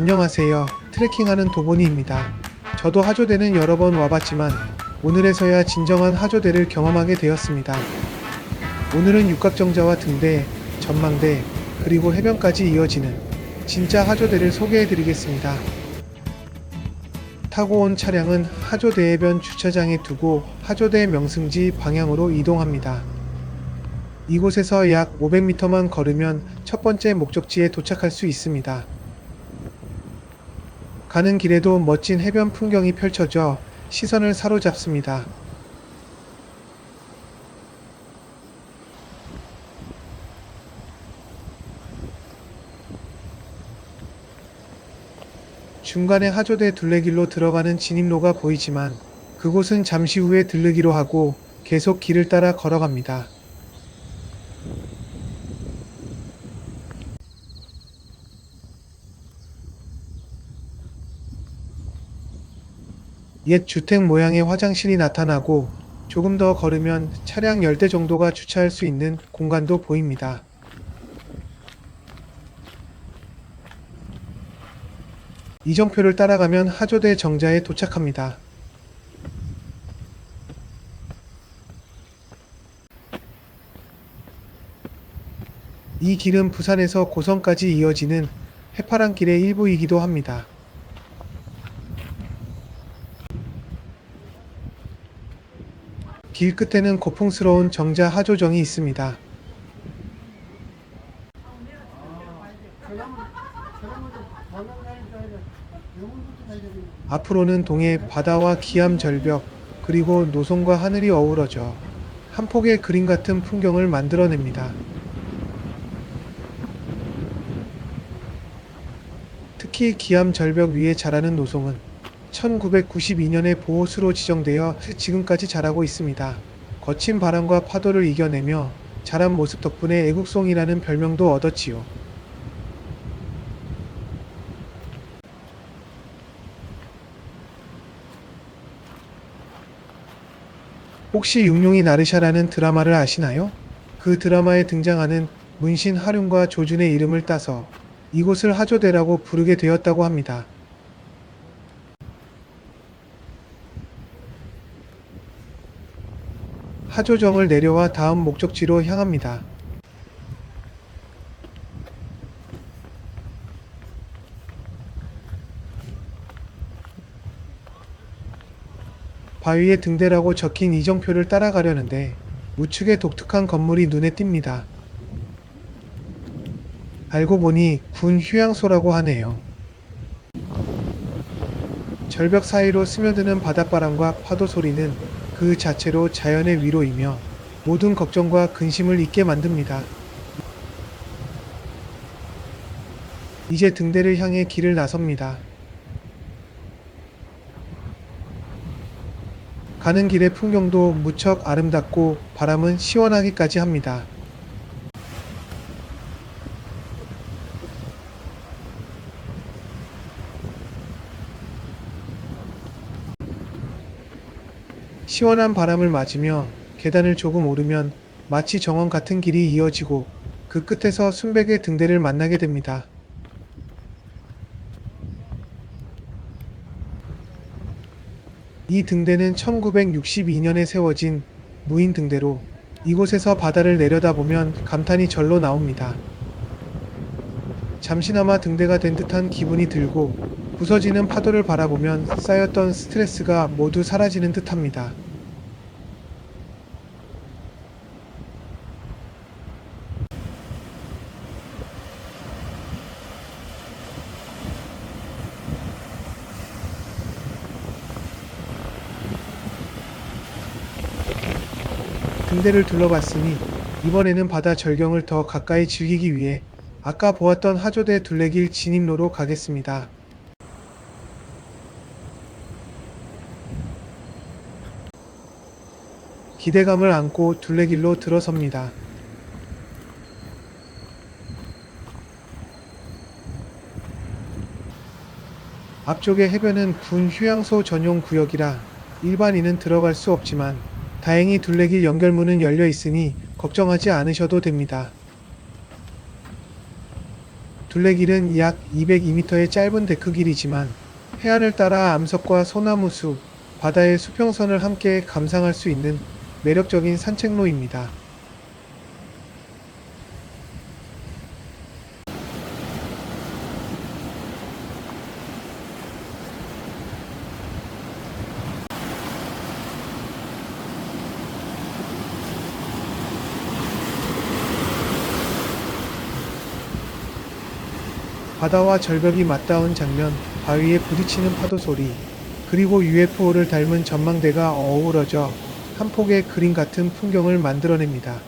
안녕하세요. 트레킹하는 도보니입니다. 저도 하조대는 여러 번 와봤지만 오늘에서야 진정한 하조대를 경험하게 되었습니다. 오늘은 육각정자와 등대, 전망대, 그리고 해변까지 이어지는 진짜 하조대를 소개해드리겠습니다. 타고 온 차량은 하조대 해변 주차장에 두고 하조대 명승지 방향으로 이동합니다. 이곳에서 약 500m만 걸으면 첫 번째 목적지에 도착할 수 있습니다. 가는 길에도 멋진 해변 풍경이 펼쳐져 시선을 사로잡습니다. 중간에 하조대 둘레길로 들어가는 진입로가 보이지만 그곳은 잠시 후에 들르기로 하고 계속 길을 따라 걸어갑니다. 옛 주택 모양의 화장실이 나타나고 조금 더 걸으면 차량 10대 정도가 주차할 수 있는 공간도 보입니다. 이정표를 따라가면 하조대 정자에 도착합니다. 이 길은 부산에서 고성까지 이어지는 해파란 길의 일부이기도 합니다. 길 끝에는 고풍스러운 정자 하조정이 있습니다. 앞으로는 동해 바다와 기암 절벽 그리고 노송과 하늘이 어우러져 한 폭의 그림 같은 풍경을 만들어냅니다. 특히 기암 절벽 위에 자라는 노송은 1992년에 보호수로 지정되어 지금까지 자라고 있습니다. 거친 바람과 파도를 이겨내며 자란 모습 덕분에 애국송이라는 별명도 얻었지요. 혹시 육룡이 나르샤라는 드라마를 아시나요? 그 드라마에 등장하는 문신 하륜과 조준의 이름을 따서 이곳을 하조대라고 부르게 되었다고 합니다. 하조정을 내려와 다음 목적지로 향합니다. 바위에 등대라고 적힌 이정표를 따라가려는데 우측에 독특한 건물이 눈에 띕니다. 알고 보니 군 휴양소라고 하네요. 절벽 사이로 스며드는 바닷바람과 파도 소리는 그 자체로 자연의 위로이며 모든 걱정과 근심을 잊게 만듭니다. 이제 등대를 향해 길을 나섭니다. 가는 길의 풍경도 무척 아름답고 바람은 시원하기까지 합니다. 시원한 바람을 맞으며 계단을 조금 오르면 마치 정원 같은 길이 이어지고 그 끝에서 순백의 등대를 만나게 됩니다. 이 등대는 1962년에 세워진 무인 등대로 이곳에서 바다를 내려다보면 감탄이 절로 나옵니다. 잠시나마 등대가 된 듯한 기분이 들고 부서지는 파도를 바라보면 쌓였던 스트레스가 모두 사라지는 듯합니다. 등대를 둘러봤으니 이번에는 바다 절경을 더 가까이 즐기기 위해 아까 보았던 하조대 둘레길 진입로로 가겠습니다. 기대감을 안고 둘레길로 들어섭니다. 앞쪽의 해변은 군 휴양소 전용 구역이라 일반인은 들어갈 수 없지만 다행히 둘레길 연결문은 열려 있으니 걱정하지 않으셔도 됩니다. 둘레길은 약 202m의 짧은 데크길이지만 해안을 따라 암석과 소나무 숲, 바다의 수평선을 함께 감상할 수 있는 매력적인 산책로입니다. 바다와 절벽이 맞닿은 장면, 바위에 부딪히는 파도 소리, 그리고 UFO를 닮은 전망대가 어우러져 한 폭의 그림 같은 풍경을 만들어냅니다.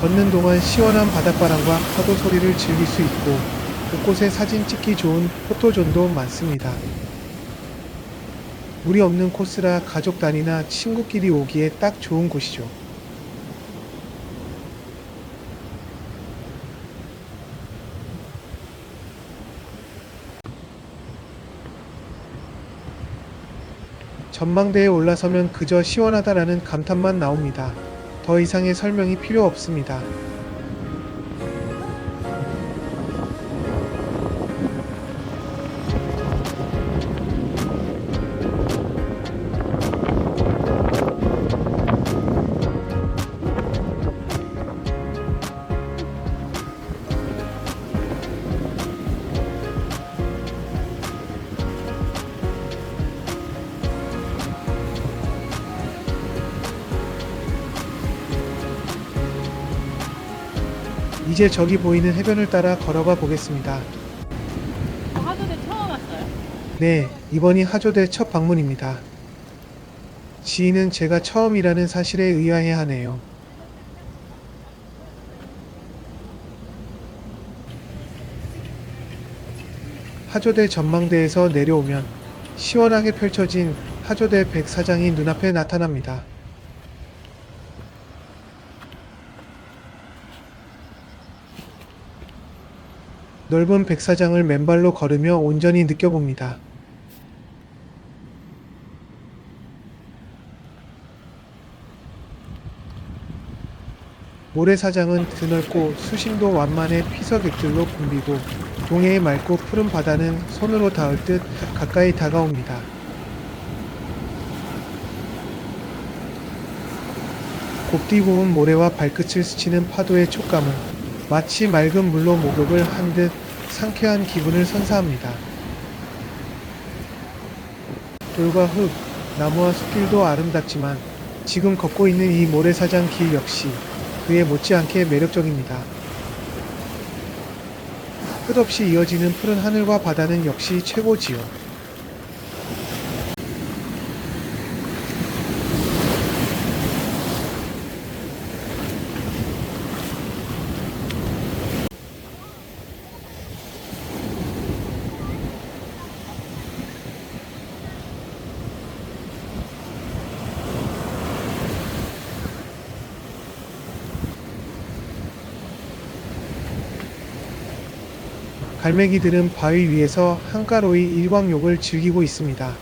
걷는 동안 시원한 바닷바람과 파도 소리를 즐길 수 있고 곳곳에 사진 찍기 좋은 포토존도 많습니다. 물이 없는 코스라 가족 단위나 친구끼리 오기에 딱 좋은 곳이죠. 전망대에 올라서면 그저 시원하다라는 감탄만 나옵니다. 더 이상의 설명이 필요 없습니다. 이제 저기 보이는 해변을 따라 걸어가 보겠습니다. 하도대 처음 왔어요? 네, 이번이 하조대 첫 방문입니다. 지인은 제가 처음이라는 사실에 의아해 하네요. 하조대 전망대에서 내려오면 시원하게 펼쳐진 하조대 백사장이 눈앞에 나타납니다. 넓은 백사장을 맨발로 걸으며 온전히 느껴봅니다. 모래사장은 드넓고 수심도 완만해 피서객들로 붐비고 동해의 맑고 푸른 바다는 손으로 닿을 듯 가까이 다가옵니다. 곱디 고운 모래와 발끝을 스치는 파도의 촉감은 마치 맑은 물로 목욕을 한 듯 상쾌한 기분을 선사합니다. 돌과 흙, 나무와 숲길도 아름답지만 지금 걷고 있는 이 모래사장 길 역시 그에 못지않게 매력적입니다. 끝없이 이어지는 푸른 하늘과 바다는 역시 최고지요. 갈매기들은 바위 위에서 한가로이 일광욕을 즐기고 있습니다.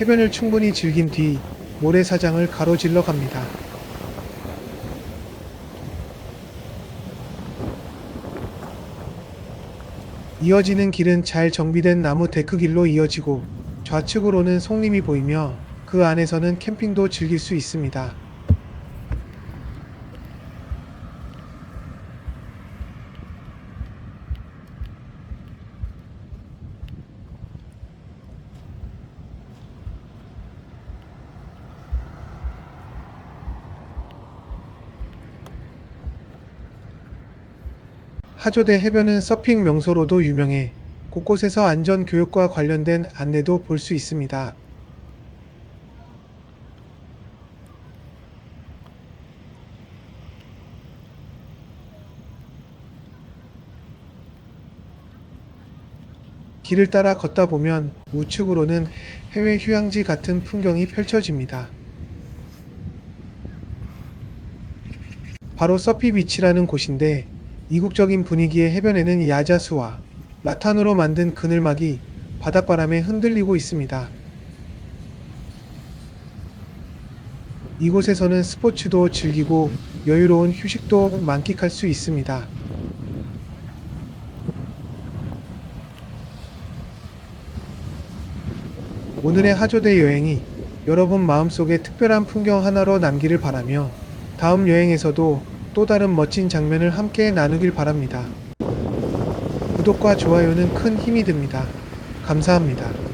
해변을 충분히 즐긴 뒤 모래사장을 가로질러 갑니다. 이어지는 길은 잘 정비된 나무 데크길로 이어지고 좌측으로는 송림이 보이며 그 안에서는 캠핑도 즐길 수 있습니다. 하조대 해변은 서핑 명소로도 유명해 곳곳에서 안전 교육과 관련된 안내도 볼 수 있습니다. 길을 따라 걷다 보면 우측으로는 해외 휴양지 같은 풍경이 펼쳐집니다. 바로 서피 비치라는 곳인데 이국적인 분위기의 해변에는 야자수와 라탄으로 만든 그늘막이 바닷바람에 흔들리고 있습니다. 이곳에서는 스포츠도 즐기고 여유로운 휴식도 만끽할 수 있습니다. 오늘의 하조대 여행이 여러분 마음속에 특별한 풍경 하나로 남기를 바라며 다음 여행에서도 또 다른 멋진 장면을 함께 나누길 바랍니다. 구독과 좋아요는 큰 힘이 됩니다. 감사합니다.